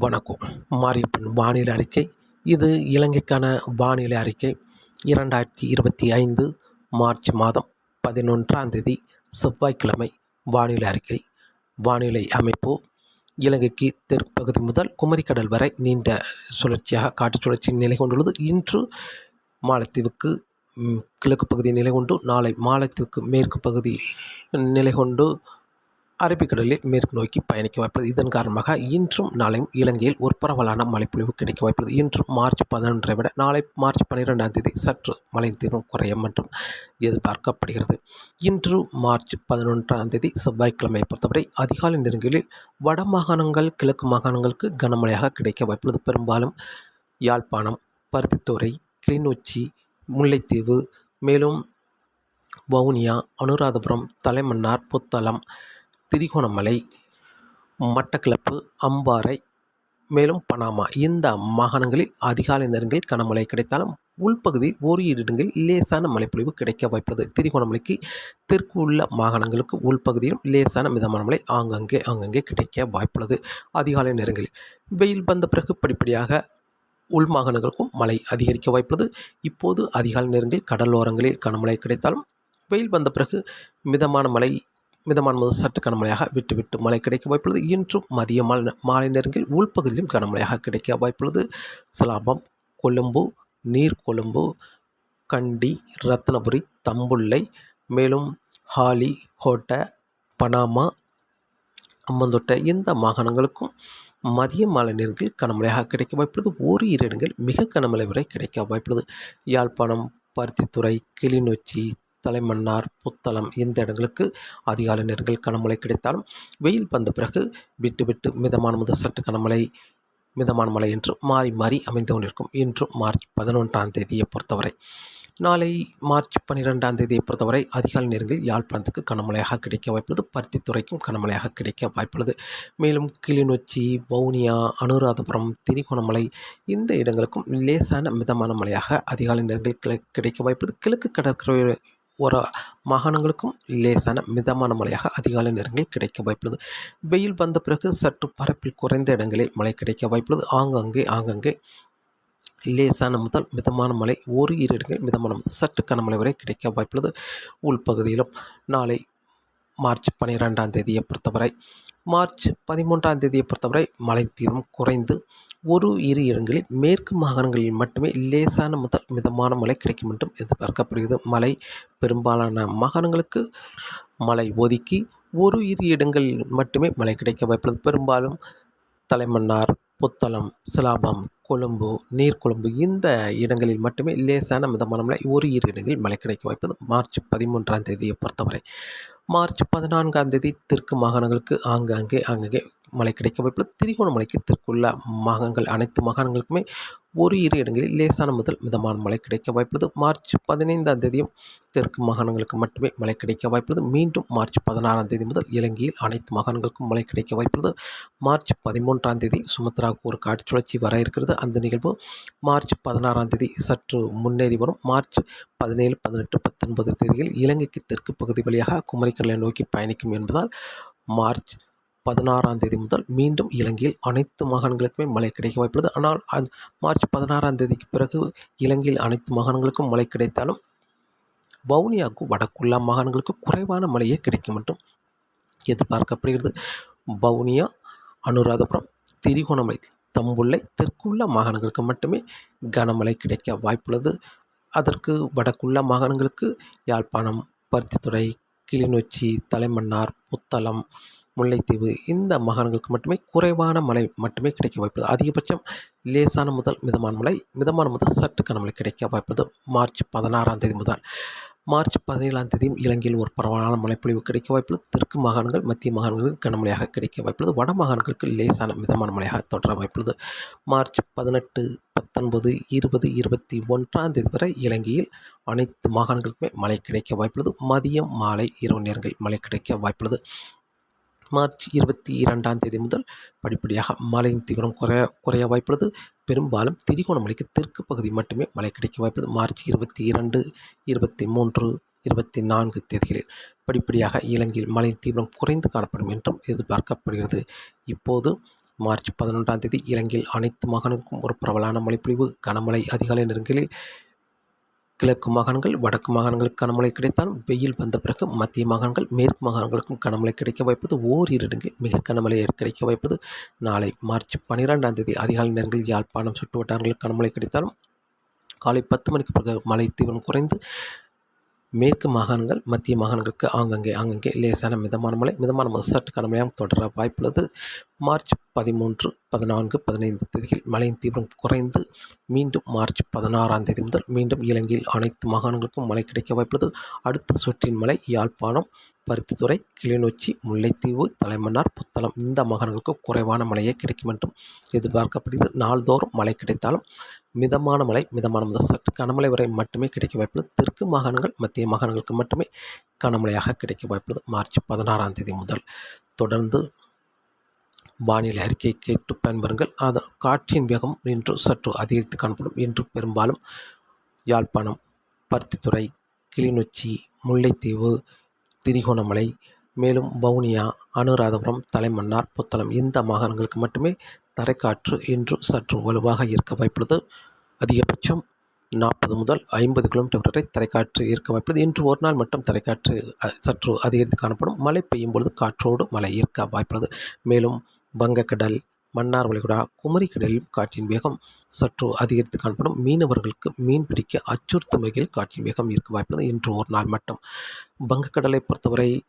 வணக்கம். மாரியப்பன் வானிலை அறிக்கை. இது இலங்கைக்கான வானிலை அறிக்கை. இரண்டாயிரத்தி இருபத்தி ஐந்து மார்ச் மாதம் பதினொன்றாம் தேதி செவ்வாய்க்கிழமை வானிலை அறிக்கை. வானிலை அமைப்பு. இலங்கைக்கு தெற்கு பகுதி முதல் குமரிக்கடல் வரை நீண்ட சுழற்சியாக காற்று சுழற்சி நிலை கொண்டுள்ளது. இன்று மாலத்தீவுக்கு கிழக்கு பகுதி நிலை கொண்டு நாளை மாலத்தீவுக்கு மேற்கு பகுதி நிலை கொண்டு அரபிக்கடலில் மேற்கு நோக்கி பயணிக்க வாய்ப்புள்ளது இதன் காரணமாக இன்றும் நாளையும் இலங்கையில் ஒரு பரவலான மழைப்பொழிவு கிடைக்க வாய்ப்புள்ளது. இன்றும் மார்ச் பதினொன்றை விட நாளை மார்ச் பன்னிரெண்டாம் தேதி சற்று மழை தீவிரம் குறையும் என்றும் எதிர்பார்க்கப்படுகிறது. இன்று மார்ச் பதினொன்றாம் தேதி செவ்வாய்க்கிழமையை பொறுத்தவரை அதிகாலை நெருங்கலில் வட மாகாணங்கள் கிழக்கு மாகாணங்களுக்கு கனமழையாக கிடைக்க வாய்ப்புள்ளது. பெரும்பாலும் யாழ்ப்பாணம் பருத்தித்துறை கிளிநொச்சி முல்லைத்தீவு மேலும் வவுனியா அனுராதபுரம் தலைமன்னார் புத்தளம் திரிகோணமலை மட்டக்களப்பு அம்பாறை மேலும் பனாமா. இந்த மாகாணங்களில் அதிகாலை நேரங்களில் கனமழை கிடைத்தாலும் உள்பகுதி ஓரிரு இடங்களில் லேசான மழைப்பொழிவு கிடைக்க வாய்ப்புள்ளது. திரிகோணமலைக்கு தெற்கு உள்ள மாகாணங்களுக்கு உள்பகுதியிலும் லேசான மிதமான மழை ஆங்கங்கே ஆங்கங்கே கிடைக்க வாய்ப்புள்ளது. அதிகாலை நேரங்களில் வெயில் வந்த பிறகு படிப்படியாக உள் மாகாணங்களுக்கும் மழை அதிகரிக்க வாய்ப்புள்ளது. இப்போது அதிகாலை நேரங்களில் கடலோரங்களில் கனமழை கிடைத்தாலும் வெயில் வந்த பிறகு மிதமான மழை மிதமான முதல் சற்று கனமழையாக விட்டு விட்டு மழை கிடைக்க வாய்ப்புள்ளது. இன்றும் மதிய மாலை நேரங்களில் உள்பகுதியிலும் கனமழையாக கிடைக்க வாய்ப்புள்ளது. சிலாபம் கொழும்பு நீர்கொழும்பு கண்டி ரத்னபுரி தம்புள்ளை மேலும் ஹாலி ஹோட்ட பனாமா அம்மந்தொட்டை இந்த மாகாணங்களுக்கும் மதிய மாலை நேரங்களில் கனமழையாக கிடைக்க வாய்ப்புள்ளது. ஒரு இரு இடங்கள் மிக கனமழை வரை கிடைக்க வாய்ப்புள்ளது. யாழ்ப்பாணம் பருத்தித்துறை கிளிநொச்சி தலைமன்னார் புத்தளம் இந்த இடங்களுக்கு அதிகாலை நேரங்கள் கனமழை கிடைத்தாலும் வெயில் வந்த பிறகு விட்டு விட்டு மிதமான முதல் சற்று கனமழை மிதமான மழை என்று மாறி மாறி அமைந்து கொண்டிருக்கும். இன்று மார்ச் பதினொன்றாம் தேதியை பொறுத்தவரை நாளை மார்ச் பன்னிரெண்டாம் தேதியை பொறுத்தவரை அதிகாலை நேரங்களில் யாழ்ப்பாணத்துக்கு கனமழையாக கிடைக்க வாய்ப்புள்ளது. பருத்தித்துறைக்கும் கனமழையாக கிடைக்க வாய்ப்புள்ளது. மேலும் கிளிநொச்சி வவுனியா அனுராதபுரம் திரிகோணமலை இந்த இடங்களுக்கும் லேசான மிதமான மழையாக அதிகாலை நேரங்களில் கிடை- கிடைக்க வாய்ப்புள்ளது. கிழக்கு கடற்கரை ஒரு மாகாணங்களுக்கும் லேசான மிதமான மழையாக அதிகாலை நேரங்களில் கிடைக்க வாய்ப்புள்ளது. வெயில் வந்த பிறகு சற்று பரப்பில் குறைந்த இடங்களில் மழை கிடைக்க வாய்ப்புள்ளது. ஆங்காங்கே ஆங்காங்கே. லேசான முதல் மிதமான மழை ஒரு இரு இடங்களில் மிதமான சற்று கனமழை வரை கிடைக்க வாய்ப்புள்ளது. உள்பகுதியிலும் நாளை மார்ச் பன்னிரெண்டாம் தேதியை பொறுத்தவரை மார்ச் பதிமூன்றாம் தேதியை பொறுத்தவரை மழை தீவிரம் குறைந்து ஒரு இரு இடங்களில் மேற்கு மாகாணங்களில் மட்டுமே லேசான முதல் மிதமான மழை கிடைக்கும் என்றும் எதிர்பார்க்கப்படுகிறது. மழை பெரும்பாலான மாகாணங்களுக்கு மழை ஒதுக்கி ஒரு இரு இடங்களில் மட்டுமே மழை கிடைக்க வாய்ப்புள்ளது. பெரும்பாலும் தலைமன்னார் புத்தளம் சிலாபம் கொழும்பு நீர்கொழும்பு இந்த இடங்களில் மட்டுமே லேசான மிதமான மழை ஒரு இரு இடங்களில் மழை கிடைக்க வாய்ப்பது மார்ச் பதிமூன்றாம் தேதியை பொறுத்தவரை மார்ச் பதினான்காம் தேதி தெற்கு மாகாணங்களுக்கு ஆங்காங்கே ஆங்காங்கே மழை கிடைக்க வாய்ப்பில் திரிகோணமலைக்கு தெற்குள்ள மாகாணங்கள் அனைத்து மாகாணங்களுக்குமே ஒரு இரு இடங்களில் லேசான முதல் மிதமான மழை கிடைக்க வாய்ப்புள்ளது. மார்ச் பதினைந்தாம் தேதியும் தெற்கு மாகாணங்களுக்கு மட்டுமே மழை கிடைக்க வாய்ப்புள்ளது. மீண்டும் மார்ச் பதினாறாம் தேதி முதல் இலங்கையில் அனைத்து மாகாணங்களுக்கும் மழை கிடைக்க வாய்ப்புள்ளது. மார்ச் பதிமூன்றாம் தேதி சுமத்ராவுக்கு ஒரு காற்று சுழற்சி வர இருக்கிறது. அந்த நிகழ்வு மார்ச் பதினாறாம் தேதி சற்று முன்னேறி வரும். மார்ச் பதினேழு பதினெட்டு பத்தொன்பது தேதியில் இலங்கைக்கு தெற்கு பகுதி வழியாக குமரிக்கடலை நோக்கி பயணிக்கும் என்பதால் மார்ச் பதினாறாம் தேதி முதல் மீண்டும் இலங்கையில் அனைத்து மாகாணங்களுக்குமே மழை கிடைக்க வாய்ப்புள்ளது. ஆனால் அந் மார்ச் பதினாறாம் தேதிக்கு பிறகு இலங்கையில் அனைத்து மாகாணங்களுக்கும் மழை கிடைத்தாலும் வவுனியாவுக்கு வடக்குள்ளா மாகாணங்களுக்கு குறைவான மழையே கிடைக்கும் என்றும் எதிர்பார்க்கப்படுகிறது. வவுனியா அனுராதபுரம் திரிகோணமலை தம்புள்ளை தெற்குள்ள மாகாணங்களுக்கு மட்டுமே கனமழை கிடைக்க வாய்ப்புள்ளது. அதற்கு வடக்குள்ள மாகாணங்களுக்கு யாழ்ப்பாணம் பருத்தித்துறை கிளிநொச்சி தலைமன்னார் புத்தளம் முல்லைத்தீவு இந்த மாகாணங்களுக்கு மட்டுமே குறைவான மழை மட்டுமே கிடைக்க வாய்ப்பது. அதிகபட்சம் லேசான முதல் மிதமான மழை மிதமான முதல் சற்று கனமழை கிடைக்க வாய்ப்பது மார்ச் பதினாறாம் தேதி முதல். மார்ச் பதினேழாம் தேதியும் இலங்கையில் ஒரு பரவலான மழைப்பொழிவு கிடைக்க வாய்ப்புள்ளது தெற்கு மாகாணங்கள் மத்திய மாகாணங்களுக்கு கனமழையாக கிடைக்க வாய்ப்புள்ளது வட மாகாணங்களுக்கு லேசான மிதமான மழையாக தொடர வாய்ப்புள்ளது மார்ச் பதினெட்டு பத்தொன்பது இருபது இருபத்தி ஒன்றாம் தேதி வரை இலங்கையில் அனைத்து மாகாணங்களுக்குமே மழை கிடைக்க வாய்ப்புள்ளது மதியம் மாலை இரவு நேரங்களில் மழை கிடைக்க வாய்ப்புள்ளது. மார்ச் இருபத்தி இரண்டாம் தேதி முதல் படிப்படியாக மழையின் தீவிரம் குறைய குறைய வாய்ப்புள்ளது. பெரும்பாலும் திரிகோணமலைக்கு தெற்கு பகுதி மட்டுமே மழை கிடைக்க வாய்ப்புள்ளது. மார்ச் இருபத்தி இரண்டு இருபத்தி மூன்று இருபத்தி நான்கு தேதிகளில் படிப்படியாக இலங்கையில் மழையின் தீவிரம் குறைந்து காணப்படும் என்றும் எதிர்பார்க்கப்படுகிறது. இப்போது மார்ச் பதினொன்றாம் தேதி இலங்கையில் அனைத்து மாகாணங்களுக்கும் ஒரு பரவலான மழைப்பொழிவு. கனமழை அதிகாலை நெருங்கலில் கிழக்கு மாகாணங்கள் வடக்கு மாகாணங்களுக்கு கனமழை கிடைத்தால் வெயில் வந்த பிறகு மத்திய மாகாணங்கள் மேற்கு மாகாணங்களுக்கும் கனமழை கிடைக்க வாய்ப்பது ஓரிரு இடங்களில் மிக கனமழை கிடைக்க வாய்ப்பது. நாளை மார்ச் பன்னிரெண்டாம் தேதி அதிகாலை நேரங்களில் யாழ்ப்பாணம் சுற்று வட்டாரங்களில் கனமழை கிடைத்தாலும் காலை பத்து மணிக்கு பிறகு மழை தீவிரம் குறைந்து மேற்கு மாகாணங்கள் மத்திய மாகாணங்களுக்கு ஆங்கங்கே ஆங்கங்கே லேசான மிதமான மழை மிதமான சற்று கனமழையாக தொடர வாய்ப்புள்ளது. மார்ச் பதிமூன்று பதினான்கு பதினைந்து தேதியில் மழையின் தீவிரம் குறைந்து மீண்டும் மார்ச் பதினாறாம் தேதி முதல் மீண்டும் இலங்கையில் அனைத்து மாகாணங்களுக்கும் மழை கிடைக்க வாய்ப்புள்ளது. அடுத்த சுற்றின் மழை யாழ்ப்பாணம் பருத்தித்துறை கிளிநொச்சி முல்லைத்தீவு தலைமன்னார் புத்தளம் இந்த மாகாணங்களுக்கு குறைவான மழையே கிடைக்கும் என்றும் எதிர்பார்க்கப்படுகிறது. நாள்தோறும் மழை கிடைத்தாலும் மிதமான மழை மிதமான முதல் சற்று கனமழை வரை மட்டுமே கிடைக்க வாய்ப்புள்ளது. தெற்கு மாகாணங்கள் மத்திய மாகாணங்களுக்கு மட்டுமே கனமழையாக கிடைக்க வாய்ப்புள்ளது. மார்ச் பதினாறாம் தேதி முதல் தொடர்ந்து வானிலை அறிக்கையை கேட்டு பயன்பெறுங்கள். அதன் காற்றின் வேகம் இன்று சற்று அதிகரித்து காணப்படும் இன்று பெரும்பாலும் யாழ்ப்பாணம் பருத்தித்துறை கிளிநொச்சி முல்லைத்தீவு திரிகோணமலை மேலும் வவுனியா அனுராதபுரம் தலைமன்னார் புத்தளம் இந்த மாகாணங்களுக்கு மட்டுமே தரைக்காற்று இன்று சற்று வலுவாக இருக்க வாய்ப்புள்ளது. அதிகபட்சம் நாற்பது முதல் ஐம்பது கிலோமீட்டர் வரை தரைக்காற்று இருக்க வாய்ப்புள்ளது. இன்று ஒரு நாள் மட்டும் தரைக்காற்று சற்று அதிகரித்து காணப்படும். மழை பெய்யும் பொழுது காற்றோடு மழை இருக்க வாய்ப்புள்ளது. மேலும் வங்கக்கடல் மன்னார் வளைகுடா குமரிக்கடலிலும் காற்றின் வேகம் சற்று அதிகரித்து காணப்படும். மீனவர்களுக்கு மீன் பிடிக்க அச்சுறுத்தும் வகையில் காற்றின் வேகம் இருக்க வாய்ப்புள்ளது. இன்று ஒரு நாள் மட்டும். வங்கக்கடலை பொறுத்தவரை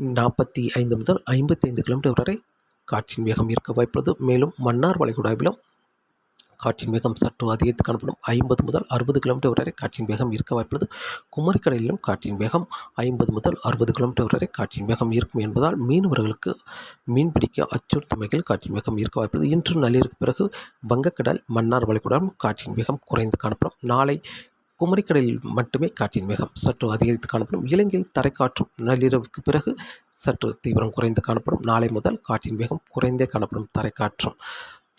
நாற்பத்தி ஐந்து முதல் ஐம்பத்தி ஐந்து கிலோமீட்டர் வரை காற்றின் வேகம் இருக்க வாய்ப்புள்ளது. மேலும் மன்னார் வளைகுடாவிலும் காற்றின் வேகம் சற்று அதிகரித்து காணப்படும். ஐம்பது முதல் அறுபது கிலோமீட்டர் வரை காற்றின் வேகம் இருக்க வாய்ப்புள்ளது. குமரிக்கடலிலும் காற்றின் வேகம் ஐம்பது முதல் அறுபது கிலோமீட்டர் வரை காற்றின் வேகம் இருக்கும் என்பதால் மீனவர்களுக்கு மீன்பிடிக்க அச்சுறுத்தும் வகையில் காற்றின் வேகம் இருக்க வாய்ப்புள்ளது. இன்று நள்ளிருக்கு பிறகு வங்கக்கடல் மன்னார் வளைகுடம் காற்றின் வேகம் குறைந்து காணப்படும். நாளை குமரிக்கடலில் மட்டுமே காற்றின் வேகம் சற்று அதிகரித்து காணப்படும். இலங்கையில் தரைக்காற்றும் நள்ளிரவுக்கு பிறகு சற்று தீவிரம் குறைந்து காணப்படும். நாளை முதல் காற்றின் வேகம் குறைந்தே காணப்படும் தரைக்காற்றும்.